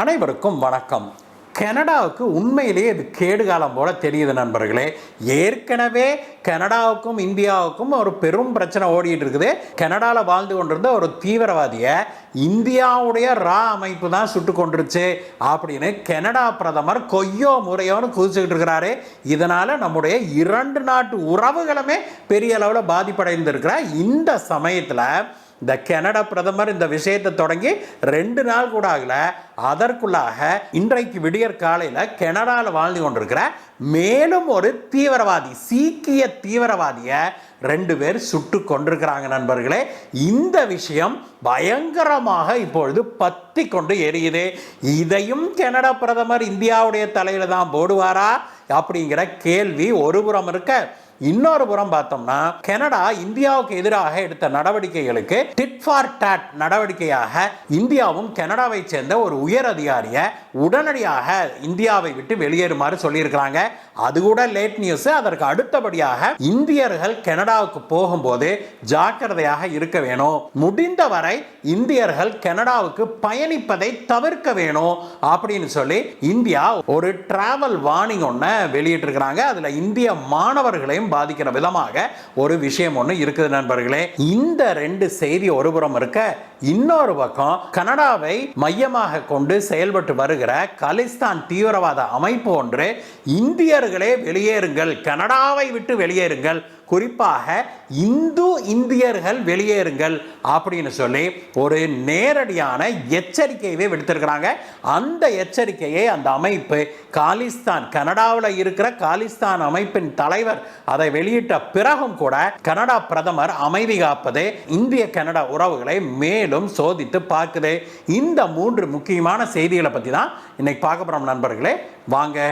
அனைவருக்கும் வணக்கம். கனடாவுக்கு உண்மையிலேயே இது கேடுகாலம் போல தெரியுது நண்பர்களே. ஏற்கனவே கனடாவுக்கும் இந்தியாவுக்கும் ஒரு பெரும் பிரச்சனை ஓடிட்டு இருக்குது. கனடாவில் வாழ்ந்து கொண்டிருந்த ஒரு தீவிரவாதியை இந்தியாவுடைய ரா அமைப்பு தான் சுட்டு கொண்டுருச்சு அப்படின்னு கனடா பிரதமர் கொய்யோ முறையோன்னு குதிச்சுக்கிட்டு இருக்கிறாரு. இதனால் நம்முடைய இரண்டு நாட்டு உறவுகளுமே பெரிய அளவில் பாதிப்படைந்திருக்கிற. இந்த சமயத்தில் இந்த கனடா பிரதமர் இந்த விஷயத்தை தொடங்கி ரெண்டு நாள் கூட ஆகல. அதற்குள்ளாக இன்றைக்கு விடியற் காலையில் கனடாவில் வாழ்ந்து கொண்டிருக்கிற மேலும் ஒரு தீவிரவாதி சீக்கிய தீவிரவாதியை ரெண்டு பேர் சுட்டு கொண்டிருக்கிறாங்க நண்பர்களே. இந்த விஷயம் பயங்கரமாக இப்பொழுது பத்தி கொண்டு எரியுது. இதையும் கனடா பிரதமர் இந்தியாவுடைய தலையில் தான் போடுவாரா? அப்படிங்கிற கேள்வி ஒருபுறம் இருக்க இன்னொரு புறம் பார்த்தோம்னா கனடா இந்தியாவுக்கு எதிராக எடுத்த நடவடிக்கைகளுக்கு டிட் ஃபார் டாட் நடவடிக்கையாக இந்தியாவும் கனடாவை சேர்ந்த ஒரு உயர் அதிகாரியை உடனடியாக இந்தியாவை விட்டு வெளியேறுமாறு சொல்லியிருக்கிறாங்க. அது கூட லேட் நியூஸ் அதற்கு அடுத்தபடியாக இந்தியர்கள் கனடாவுக்கு போகும்போது ஜாக்கிரதையாக இருக்க வேணும். முடிந்தவரை இந்தியர்கள் கனடாவுக்கு பயணிப்பதை தவிர்க்க வேணும் அப்படின்னு சொல்லி இந்தியா ஒரு டிராவல் வார்னிங் ஒன்று வெளியிட்டிருக்கிறாங்க. அதில் இந்திய மாணவர்களையும் பாதிக்கிற விதமாக ஒரு விஷயம் ஒன்று இருக்குது நண்பர்களே. இந்த ரெண்டு செய்தி ஒருபுறம் இருக்க இன்னொரு பக்கம் கனடாவை மையமாக கொண்டு செயல்பட்டு வருகிற கலிஸ்தான் தீவிரவாத அமைப்பு ஒன்று இந்தியர்களே வெளியேறுங்கள் கனடாவை விட்டு வெளியேறுங்கள் குறிப்பாக இந்து இந்தியர்கள் வெளியேறுங்கள் அப்படின்னு சொல்லி ஒரு நேரடியான எச்சரிக்கையவே விடுத்திருக்கிறாங்க. அந்த எச்சரிக்கையை அந்த அமைப்பு காலிஸ்தான் கனடாவில் இருக்கிற காலிஸ்தான் அமைப்பின் தலைவர் அதை வெளியிட்ட பிறகும் கூட கனடா பிரதமர் அமைதி காப்பது இந்திய கனடா உறவுகளை மேலும் சோதித்து பார்க்குது. இந்த மூன்று முக்கியமான செய்திகளை பற்றி தான் இன்னைக்கு பார்க்க போகிறோம் நண்பர்களே. வாங்க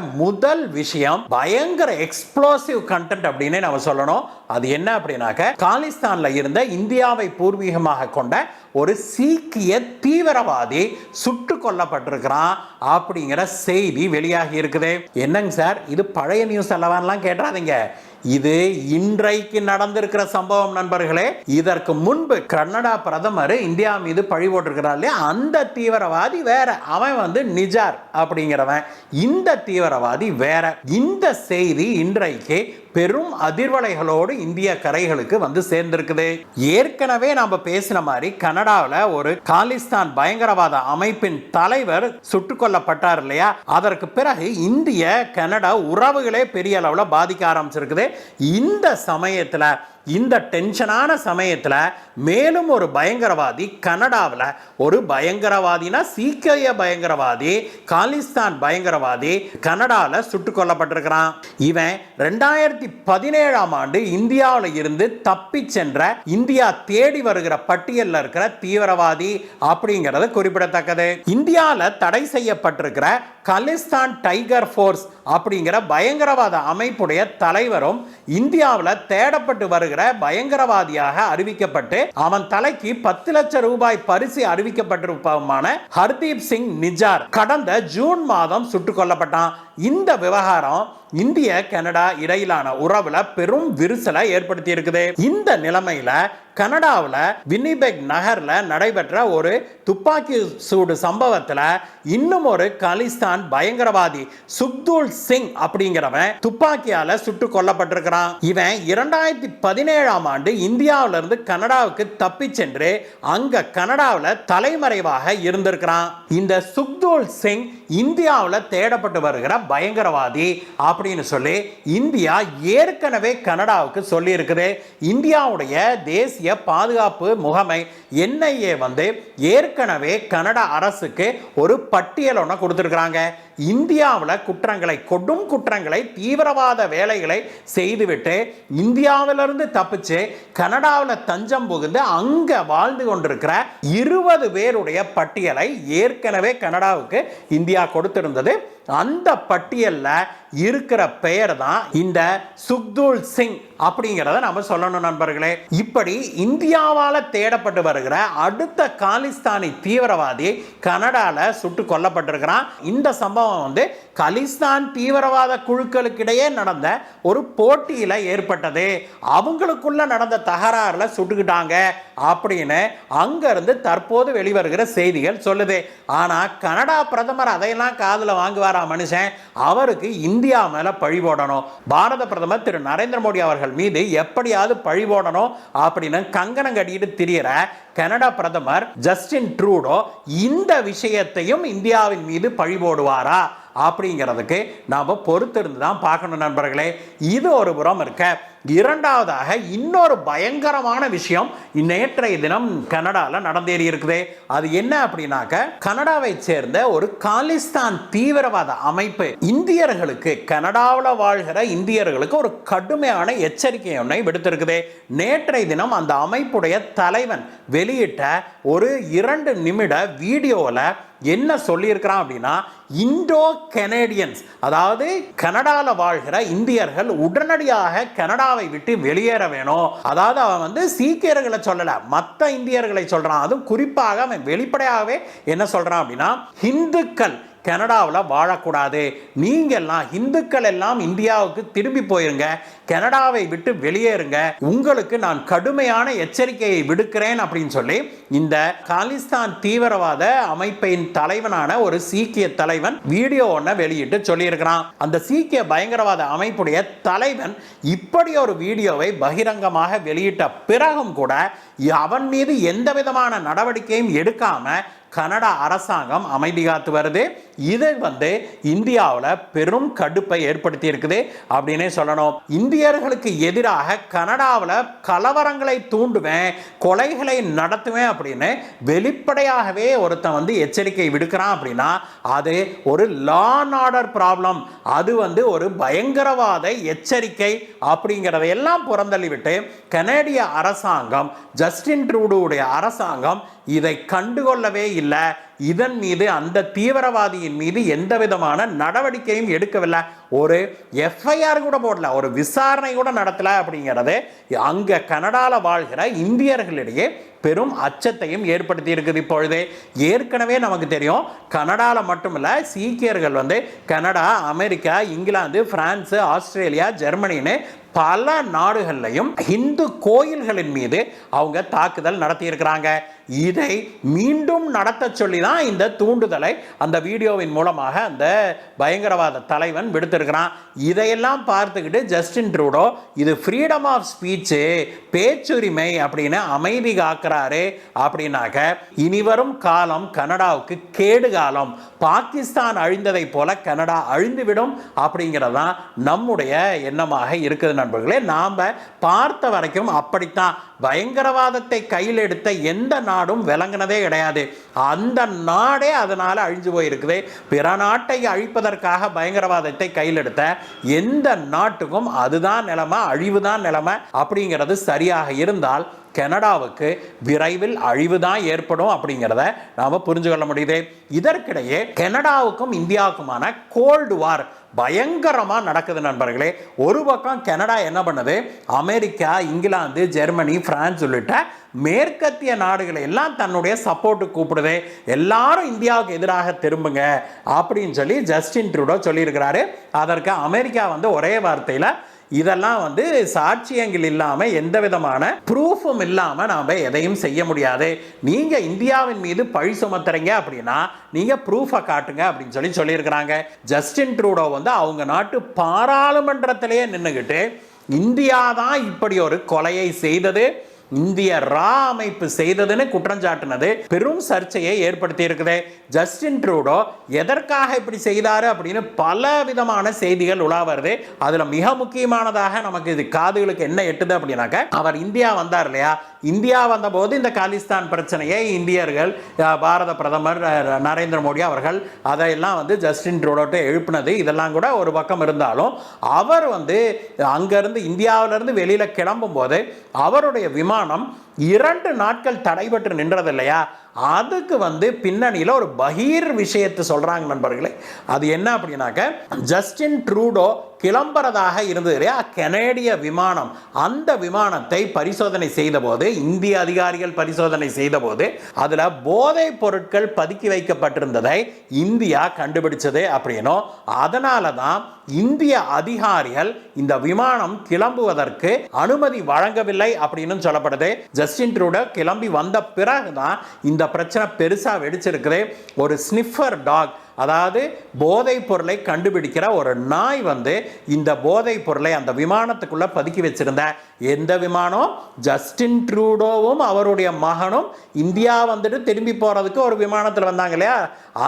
முதல் விஷயம் பயங்கர எக்ஸ்ப்ளோசிவ் கண்டென்ட் அப்படின்னு நம்ம சொல்லணும். அது என்ன அப்படின்னாக்க காலிஸ்தான்ல இருந்த இந்தியாவை பூர்வீகமாக கொண்ட ஒரு சீக்கிய தீவிரவாதி சுட்டு கொல்லப்பட்டிருக்கிறான் அப்படிங்கிற செய்தி வெளியாகி இருக்குது. என்னங்க சார்? இது பழைய நியூஸ் அல்லவான்லாம் கேட்டாதீங்க இது இன்றைக்கு நடந்திருக்கிற சம்பவம் நண்பர்களே. இதற்கு முன்பு கனடா பிரதமர் இந்தியா மீது பழி போட்டிருக்கிறார் இல்லையா? அந்த தீவிரவாதி வேற. அவன் வந்து நிஜார் அப்படிங்கிறவன். இந்த தீவிரவாதி வேற. இந்த செய்தி இன்றைக்கு பெரும் அதிர்வலைகளோடு இந்திய கரைகளுக்கு வந்து சேர்ந்திருக்குது. ஏற்கனவே நாம பேசின மாதிரி கனடாவில் ஒரு காலிஸ்தான் பயங்கரவாத அமைப்பின் தலைவர் சுட்டுக் கொல்லப்பட்டார் இல்லையா? அதற்கு பிறகு இந்திய கனடா உறவுகளே பெரிய அளவில் பாதிக்க ஆரம்பிச்சிருக்குது. இந்த சமயத்தில் இந்த டென்ஷனான சமயத்தில் மேலும் ஒரு பயங்கரவாதி கனடாவில் ஒரு பயங்கரவாதினா சீக்கிய பயங்கரவாதி காலிஸ்தான் பயங்கரவாதி கனடாவில் சுட்டுக் கொல்லப்பட்டிருக்கிறான். இவன் ரெண்டாயிரத்தி பதினேழாம் ஆண்டு இந்தியாவில் இருந்து தப்பி சென்ற இந்தியா தேடி வருகிற பட்டியலில் இருக்கிற தீவிரவாதி அப்படிங்கிறது குறிப்பிடத்தக்கது. இந்தியாவில் தடை செய்யப்பட்டிருக்கிற கலிஸ்தான் டைகர் ஃபோர்ஸ் அப்படிங்கிற பயங்கரவாத அமைப்புடைய தலைவரும் இந்தியாவில் தேடப்பட்டு வருகிற பயங்கரவாதியாக அறிவிக்கப்பட்டு அவன் தலைக்கு பத்து லட்சம் ரூபாய் பரிசு அறிவிக்கப்பட்டிருப்பவமான ஹர்தீப் சிங் நிஜார். கடந்த ஜூன் மாதம் சுட்டுக் கொல்லப்பட்டான். இந்த விவகாரம் இந்திய கனடா இடையிலான உறவுல பெரும் விரிசலை ஏற்படுத்தி இருக்குது இந்த நிலைமையில கனடாவில் வினிபெக் நகரில் நடைபெற்ற ஒரு துப்பாக்கி சூடு சம்பவத்தில் இன்னும் ஒரு காலிஸ்தான் பயங்கரவாதி சுக்துல் சிங் அப்படிங்கிறவன் துப்பாக்கியால் சுட்டு கொல்லப்பட்டிருக்கிறான். இவன் இரண்டாயிரத்தி பதினேழாம் ஆண்டு இந்தியாவிலிருந்து கனடாவுக்கு தப்பி சென்று அங்க கனடாவில் தலைமறைவாக இருந்திருக்கிறான். இந்த சுக்துல் சிங் இந்தியாவில் தேடப்பட்டு வருகிற பயங்கரவாதி அப்படின்னு சொல்லி இந்தியா ஏற்கனவே கனடாவுக்கு சொல்லியிருக்குது. இந்தியாவுடைய தேசிய பாதுகாப்பு முகமை என்ஐஏ வந்து ஏற்கனவே கனடா அரசுக்கு ஒரு பட்டியல் ஒன்று கொடுத்துருக்குறாங்க. இந்தியாவில் குற்றங்களை கொடும் குற்றங்களை தீவிரவாத வேலைகளை செய்துவிட்டு இந்தியாவிலிருந்து தப்பிச்சு கனடாவில் தஞ்சம் புகுந்து அங்கே வாழ்ந்து கொண்டிருக்கிற இருபது பேருடைய பட்டியலை ஏற்கனவே கனடாவுக்கு இந்தியா கொடுத்திருந்தது. அந்த பட்டியலில் இருக்கிற பெயர் தான் இந்த சுக்தூல் சிங் அப்படிங்கிறத நம்ம சொல்லணும் நண்பர்களே. இப்படி இந்தியாவால் தேடப்பட்டு வருகிற அடுத்த காலிஸ்தானி தீவிரவாதி கனடாவில் சுட்டு கொல்லப்பட்டிருக்கிறான். இந்த சம்பவம் வந்து கலிஸ்தான் தீவிரவாத குழுக்களுக்கிடையே நடந்த ஒரு போட்டியில் ஏற்பட்டது. அவங்களுக்குள்ள நடந்த தகராறுல சுட்டுக்கிட்டாங்க. அப்படின்னு அங்கேருந்து தற்போது வெளிவருகிற செய்திகள் சொல்லுது. ஆனால் கனடா பிரதமர் அதையெல்லாம் காதில் வாங்குவாரா மனுஷன்? அவருக்கு இந்தியா மேலே பழி போடணும். பாரத பிரதமர் திரு நரேந்திர மோடி அவர்கள் மீது எப்படியாவது பழி போடணும் அப்படின்னு கங்கணம் கட்டிட்டு திரியிற கனடா பிரதமர் ஜஸ்டின் ட்ரூடோ இந்த விஷயத்தையும் இந்தியாவின் மீது பழி போடுவாரா? அப்படிங்கிறதுக்கு நாம் பொறுத்திருந்து தான் பார்க்கணும் நண்பர்களே. இது ஒரு புறம் இருக்க. இரண்டாவதாக இன்னொரு பயங்கரமான விஷயம் நேற்றைய தினம் கனடாவில் நடந்தேறி இருக்குது. அது என்ன அப்படின்னாக்க கனடாவை சேர்ந்த ஒரு காலிஸ்தான் தீவிரவாத அமைப்பு இந்தியர்களுக்கு கனடாவில் வாழ்கிற இந்தியர்களுக்கு ஒரு கடுமையான எச்சரிக்கை ஒன்றை விடுத்திருக்குது. நேற்றைய தினம் அந்த அமைப்புடைய தலைவன் வெளியிட்ட ஒரு இரண்டு நிமிட வீடியோவில் என்ன சொல்லியிருக்கிறான் அப்படின்னா இண்டோ கெனேடியன்ஸ் அதாவது கனடாவில் வாழ்கிற இந்தியர்கள் உடனடியாக கனடாவை விட்டு வெளியேற வேணும். அதாவது அவன் வந்து சீக்கியர்களை சொல்லலை மற்ற இந்தியர்களை சொல்கிறான் அதுவும் குறிப்பாக அவன் வெளிப்படையாகவே என்ன சொல்கிறான் அப்படின்னா ஹிந்துக்கள் கனடாவில் வாழக்கூடாது. நீங்கள்லாம் இந்துக்கள் எல்லாம் இந்தியாவுக்கு திரும்பி போயிருங்க. கனடாவை விட்டு வெளியேறுங்க. உங்களுக்கு நான் கடுமையான எச்சரிக்கையை விடுக்கிறேன் அப்படின்னு சொல்லி இந்த காலிஸ்தான் தீவிரவாத அமைப்பின் தலைவனான ஒரு சீக்கிய தலைவன் வீடியோ ஒன்றை வெளியிட்டு சொல்லியிருக்கிறான். அந்த சீக்கிய பயங்கரவாத அமைப்புடைய தலைவன் இப்படி ஒரு வீடியோவை பகிரங்கமாக வெளியிட்ட பிறகும் கூட அவன் மீது எந்த விதமான நடவடிக்கையும் எடுக்காமல் கனடா அரசாங்கம் அமைதி காத்து வருது. இது வந்து இந்தியாவில் பெரும் கடுப்பை ஏற்படுத்தி இருக்குது அப்படின்னே சொல்லணும். இந்தியர்களுக்கு எதிராக கனடாவில் கலவரங்களை தூண்டுவேன் கொலைகளை நடத்துவேன் அப்படின்னு வெளிப்படையாகவே ஒருத்தன் வந்து எச்சரிக்கை விடுக்கிறான் அப்படின்னா அது ஒரு லா அண்ட் ஆர்டர் ப்ராப்ளம் அது வந்து ஒரு பயங்கரவாத எச்சரிக்கை அப்படிங்கிறதையெல்லாம் புறந்தள்ளிவிட்டு கனேடிய அரசாங்கம் ஜஸ்டின் ட்ரூடுடைய அரசாங்கம் இதை கண்டுகொள்ளவே இல்லை. இதன் மீது அந்த தீவிரவாதியின் மீது எந்த விதமான நடவடிக்கையும் எடுக்கவில்லை. ஒரு எஃப்ஐஆர் கூட போடல ஒரு விசாரணை கூட நடத்தலை அப்படிங்கிறது அங்கே கனடாவில் வாழ்கிற இந்தியர்களிடையே பெரும் அச்சத்தையும் ஏற்படுத்தி இருக்குது இப்பொழுது. ஏற்கனவே நமக்கு தெரியும் கனடாவில் மட்டுமில்ல சீக்கியர்கள் வந்து Canada America England France Australia ஜெர்மனின்னு பல நாடுகள்லையும் இந்து கோயில்களின் மீது அவங்க தாக்குதல் நடத்தியிருக்கிறாங்க. இதை மீண்டும் நடத்த சொல்லி தான் இந்த தூண்டுதலை அந்த வீடியோவின் மூலமாக அந்த பயங்கரவாத தலைவன் விடுத்திருக்கிறான். இதையெல்லாம் பார்த்துக்கிட்டு ஜஸ்டின் ட்ரூடோ இது ஃப்ரீடம் ஆஃப் ஸ்பீச்சு பேச்சுரிமை அப்படின்னு அமைதி காக்கிறாரு அப்படின்னாக்க இனிவரும் காலம் கனடாவுக்கு கேடு காலம். பாகிஸ்தான் அழிந்ததை போல கனடா அழிந்துவிடும் அப்படிங்கிறது தான் நம்முடைய எண்ணமாக இருக்குது நண்பர்களே. நாம் பார்த்த வரைக்கும் அப்படித்தான். பயங்கரவாதத்தை கையில் எடுத்த எந்த நாடும் விளங்கினதே கிடையாது. அந்த நாடே அதனால் அழிஞ்சு போயிருக்குது. பிற நாட்டை அழிப்பதற்காக பயங்கரவாதத்தை கையில் எடுத்த எந்த நாட்டுக்கும் அதுதான் நிலைமை அழிவுதான் நிலைமை அப்படிங்கிறது சரியாக இருந்தால் கனடாவுக்கு விரைவில் அழிவு தான் ஏற்படும் அப்படிங்கிறத நாம் புரிஞ்சு கொள்ள முடியுது. இதற்கிடையே கனடாவுக்கும் இந்தியாவுக்குமான கோல்டு வார் பயங்கரமாக நடக்குது நண்பர்களே. ஒரு பக்கம் கனடா என்ன பண்ணுது? அமெரிக்கா இங்கிலாந்து ஜெர்மனி பிரான்ஸ் உள்ளிட்ட மேற்கத்திய நாடுகளை எல்லாம் தன்னுடைய சப்போர்ட்டு கூப்பிடுது. எல்லாரும் இந்தியாவுக்கு எதிராக திரும்புங்க அப்படின்னு சொல்லி ஜஸ்டின் ட்ரூடோ சொல்லியிருக்கிறாரு. அதற்கு அமெரிக்கா வந்து ஒரே வார்த்தையில் இதெல்லாம் வந்து சாட்சியங்கள் இல்லாமல் எந்த விதமான ப்ரூஃபும் இல்லாமல் நாம் எதையும் செய்ய முடியாது. நீங்கள் இந்தியாவின் மீது பழி சுமத்துறீங்க அப்படின்னா நீங்கள் ப்ரூஃபை காட்டுங்க அப்படின்னு சொல்லி சொல்லியிருக்கிறாங்க. ஜஸ்டின் ட்ரூடோ வந்து அவங்க நாட்டு பாராளுமன்றத்திலேயே நின்றுக்கிட்டு இந்தியா தான் இப்படி ஒரு கொலையை செய்தது. இந்திய ரா அமைப்பு செய்ததுன்னு குற்றம் சாட்டினது பெரும் சர்ச்சையை ஏற்படுத்தி இருக்குது ஜஸ்டின் ட்ரூடோ எதற்காக இப்படி செய்தாரு அப்படின்னு பல விதமான செய்திகள் உலா வருது. அதுல மிக முக்கியமானதாக நமக்கு இது காதுகளுக்கு என்ன எட்டுது அப்படின்னாக்க அவர் இந்தியா வந்தார் இல்லையா? இந்தியா வந்தபோது இந்த காலிஸ்தான் பிரச்சனையை இந்தியர்கள் பாரத பிரதமர் நரேந்திர மோடி அவர்கள் அதையெல்லாம் வந்து ஜஸ்டின் ட்ரூடோட்டை எழுப்பினது. இதெல்லாம் கூட ஒரு பக்கம் இருந்தாலும் அவர் வந்து அங்கேருந்து இந்தியாவிலேருந்து வெளியில் கிளம்பும்போது அவருடைய விமானம் இரண்டு நாட்கள் தடைபட்டு நின்றது இல்லையா? அதுக்கு வந்து பின்னணியில் ஒரு பகீர் விஷயத்தை சொல்கிறாங்க நண்பர்களே. அது என்ன அப்படின்னாக்க ஜஸ்டின் ட்ரூடோ கிளம்புறதாக இருந்தது இல்லையா? கனேடிய விமானம் அந்த விமானத்தை பரிசோதனை செய்தபோது இந்திய அதிகாரிகள் பரிசோதனை செய்தபோது அதில் போதைப் பொருட்கள் பதுக்கி வைக்கப்பட்டிருந்ததை இந்தியா கண்டுபிடிச்சது அப்படின்னும் அதனால தான் இந்திய அதிகாரிகள் இந்த விமானம் கிளம்புவதற்கு அனுமதி வழங்கவில்லை அப்படின்னு சொல்லப்படுது. ஜஸ்டின் ட்ரூடோ கிளம்பி வந்த பிறகுதான் இந்த பிரச்சனை பெருசாக வெடிச்சிருக்குது. ஒரு ஸ்னிஃபர் டாக் அதாவது போதைப் பொருளை கண்டுபிடிக்கிற ஒரு நாய் வந்து இந்த போதைப் பொருளை அந்த விமானத்துக்குள்ளே பதுக்கி வச்சுருந்த எந்த விமானம்? ஜஸ்டின் ட்ரூடோவும் அவருடைய மகனும் இந்தியா வந்துட்டு திரும்பி போகிறதுக்கு ஒரு விமானத்தில் வந்தாங்க இல்லையா?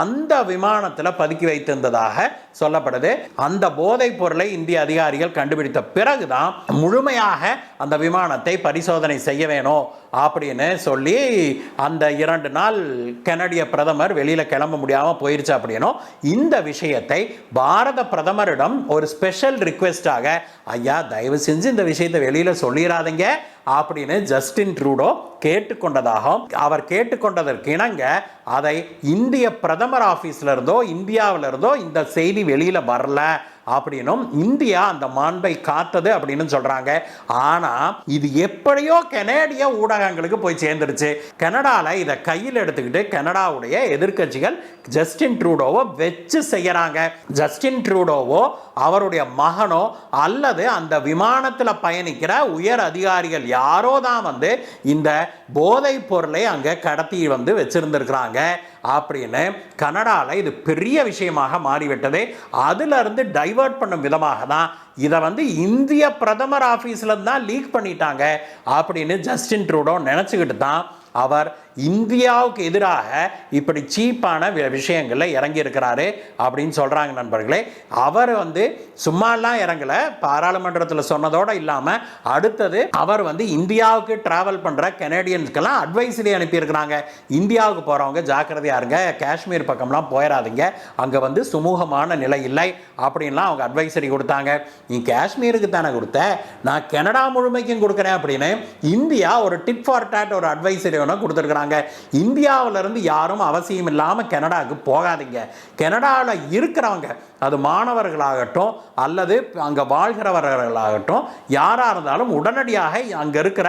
அந்த விமானத்தில் பதுக்கி வைத்திருந்ததாக சொல்லப்படுது. அந்த போதைப் பொருளை இந்திய அதிகாரிகள் கண்டுபிடித்த பிறகுதான் முழுமையாக அந்த விமானத்தை பரிசோதனை செய்ய வேணும் அப்படின்னு சொல்லி அந்த இரண்டு நாள் கனடிய பிரதமர் வெளியில் கிளம்ப முடியாமல் போயிருச்சு அப்படின்னும் இந்த விஷயத்தை பாரத பிரதமரிடம் ஒரு ஸ்பெஷல் ரிக்வெஸ்டாக ஐயா தயவு செஞ்சு இந்த விஷயத்தை வெளியில் சொல்லிடாதீங்க அப்படின்னு ஜஸ்டின் ட்ரூடோ கேட்டுக்கொண்டதாகவும் அவர் கேட்டுக்கொண்டதற்கு இணங்க அதை இந்திய பிரதமர் ஆஃபீஸ்ல இருந்தோ இந்தியாவில இருந்தோ இந்த செய்தி வெளியில வரல. அப்படின்னும் இந்தியா அந்த மாண்பை காத்தது அப்படின்னு சொல்கிறாங்க ஆனால் இது எப்படியோ கனேடிய ஊடகங்களுக்கு போய் சேர்ந்துருச்சு. கனடாவில் இதை கையில் எடுத்துக்கிட்டு கனடாவுடைய எதிர்க்கட்சிகள் ஜஸ்டின் ட்ரூடோவை வச்சு செய்கிறாங்க ஜஸ்டின் ட்ரூடோவோ அவருடைய மகனோ அல்லது அந்த விமானத்தில் பயணிக்கிற உயர் அதிகாரிகள் யாரோ தான் வந்து இந்த போதைப் பொருளை அங்கே கடத்தி வந்து வச்சுருந்துருக்குறாங்க. அப்படின்னு கனடாவில் இது பெரிய விஷயமாக மாறிவிட்டது. அதிலிருந்து டைவர்ட் பண்ணும் விதமாக தான் இதை வந்து இந்திய பிரதமர் ஆஃபீஸில் தான் லீக் பண்ணிட்டாங்க அப்படின்னு ஜஸ்டின் ட்ரூடோ நினச்சிக்கிட்டு தான் அவர் இந்தியாவுக்கு எதிராக இப்படி சீப்பான வி- இறங்கியிருக்கிறாரு அப்படின்னு சொல்கிறாங்க நண்பர்களே. அவர் வந்து சும்மாலாம் இறங்கல. பாராளுமன்றத்தில் சொன்னதோடு இல்லாமல் அடுத்தது அவர் வந்து இந்தியாவுக்கு ட்ராவல் பண்ணுற கெனடியன்ஸ்க்கெல்லாம் அட்வைஸரி அனுப்பியிருக்கிறாங்க. இந்தியாவுக்கு போகிறவங்க ஜாக்கிரதையாக இருங்க. காஷ்மீர் பக்கம்லாம் போயிடாதீங்க அங்கே வந்து சுமூகமான நிலை இல்லை அப்படின்லாம் அவங்க அட்வைசரி கொடுத்தாங்க. நீ காஷ்மீருக்கு தானே கொடுத்த? நான் கனடா முழுமைக்கும் கொடுக்குறேன் அப்படின்னு இந்தியா ஒரு டிட் ஃபார் டேட் ஒரு அட்வைசரி ஒன்று கொடுத்துருக்குறாங்க. இந்தியாவுல இருந்து யாரும் அவசியம் இல்லாமல் கனடாவுக்கு போகாதீங்க. கனடாவில் இருக்கிறவங்க அது மாணவர்களாகட்டும் அல்லது அங்கே வாழ்கிறவர்களாகட்டும் யாராக இருந்தாலும் உடனடியாக அங்கே இருக்கிற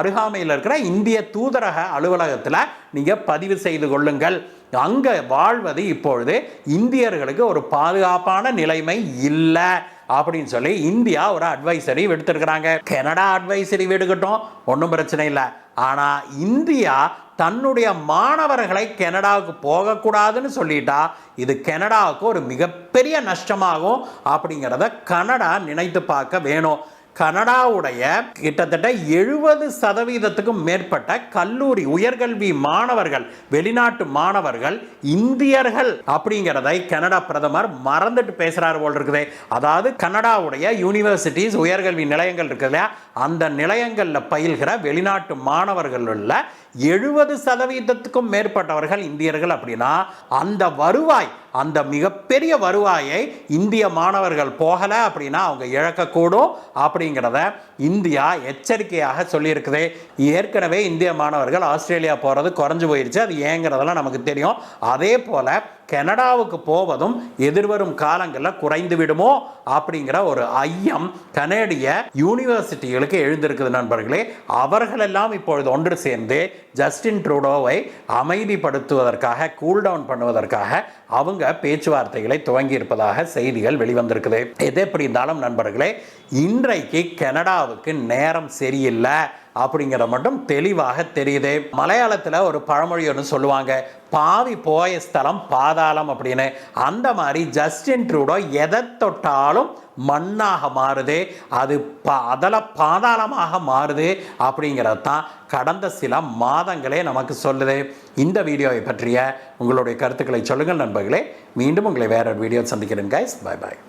அருகாமையில் இருக்கிற இந்திய தூதரக அலுவலகத்தில் நீங்கள் பதிவு செய்து கொள்ளுங்கள். அங்கே வாழ்வது இப்பொழுது இந்தியர்களுக்கு ஒரு பாதுகாப்பான நிலைமை இல்லை அப்படின்னு சொல்லி இந்தியா ஒரு அட்வைசரி விடுத்திருக்கிறாங்க. கனடா அட்வைசரி விடுக்கட்டும் ஒன்றும் பிரச்சனை இல்லை. ஆனால் இந்தியா தன்னுடைய மாணவர்களை கனடாவுக்கு போகக்கூடாதுன்னு சொல்லிட்டா இது கனடாவுக்கு ஒரு மிகப்பெரிய நஷ்டமாகும் அப்படிங்கிறத கனடா நினைத்து பார்க்க வேணும். கனடாவுடைய கிட்டத்தட்ட எழுபது சதவீதத்துக்கும் மேற்பட்ட கல்லூரி உயர்கல்வி மாணவர்கள் வெளிநாட்டு மாணவர்கள் இந்தியர்கள் அப்படிங்கிறதை கனடா பிரதமர் மறந்துட்டு பேசுகிறார் போல் இருக்குது. அதாவது கனடாவுடைய யூனிவர்சிட்டிஸ் உயர்கல்வி நிலையங்கள் இருக்கு இல்லையா? அந்த நிலையங்களில் பயில்கிற வெளிநாட்டு மாணவர்கள் உள்ள எழுபது சதவீதத்துக்கும் மேற்பட்டவர்கள் இந்தியர்கள் அப்படின்னா அந்த வருவாய் அந்த மிகப்பெரிய வருவாயை இந்திய மாணவர்கள் போகலை அப்படின்னா அவங்க இழக்கக்கூடும் அப்படிங்கிறத இந்தியா எச்சரிக்கையாக சொல்லியிருக்குது. ஏற்கனவே இந்திய மாணவர்கள் ஆஸ்திரேலியா போகிறது குறைஞ்சு போயிடுச்சு அது ஏங்கிறதெல்லாம் நமக்கு தெரியும். அதே போல் கனடாவுக்கு போவதும் எதிர்வரும் காலங்களில் குறைந்து விடுமோ அப்படிங்கிற ஒரு ஐயம் கனேடிய யூனிவர்சிட்டிகளுக்கு எழுந்திருக்குது நண்பர்களே. அவர்களெல்லாம் இப்பொழுது ஒன்று சேர்ந்து ஜஸ்டின் ட்ரூடோவை அமைதிப்படுத்துவதற்காக கூல் டவுன் பண்ணுவதற்காக அவங்க பேச்சுவார்த்தைகளை துவங்கி இருப்பதாக செய்திகள் வெளிவந்திருக்குது. எது எப்படி இருந்தாலும் நண்பர்களே இன்றைக்கு கனடாவுக்கு நேரம் சரியில்லை. அப்படிங்கிற மட்டும் தெளிவாக தெரியுது. மலையாளத்தில் ஒரு பழமொழி ஒன்று சொல்லுவாங்க. பாவி போய ஸ்தலம் பாதாளம் அப்படின்னு. அந்த மாதிரி ஜஸ்டின் ட்ரூடோ எதை தொட்டாலும் மண்ணாக மாறுது. அது ப அதில் பாதாளமாக மாறுது அப்படிங்கிறது தான் கடந்த சில மாதங்களே நமக்கு சொல்லுது. இந்த வீடியோவை பற்றிய உங்களுடைய கருத்துக்களை சொல்லுங்கள் நண்பர்களே. மீண்டும் உங்களை வேற ஒரு வீடியோ சந்திக்கிறேன் கைஸ் பை பாய்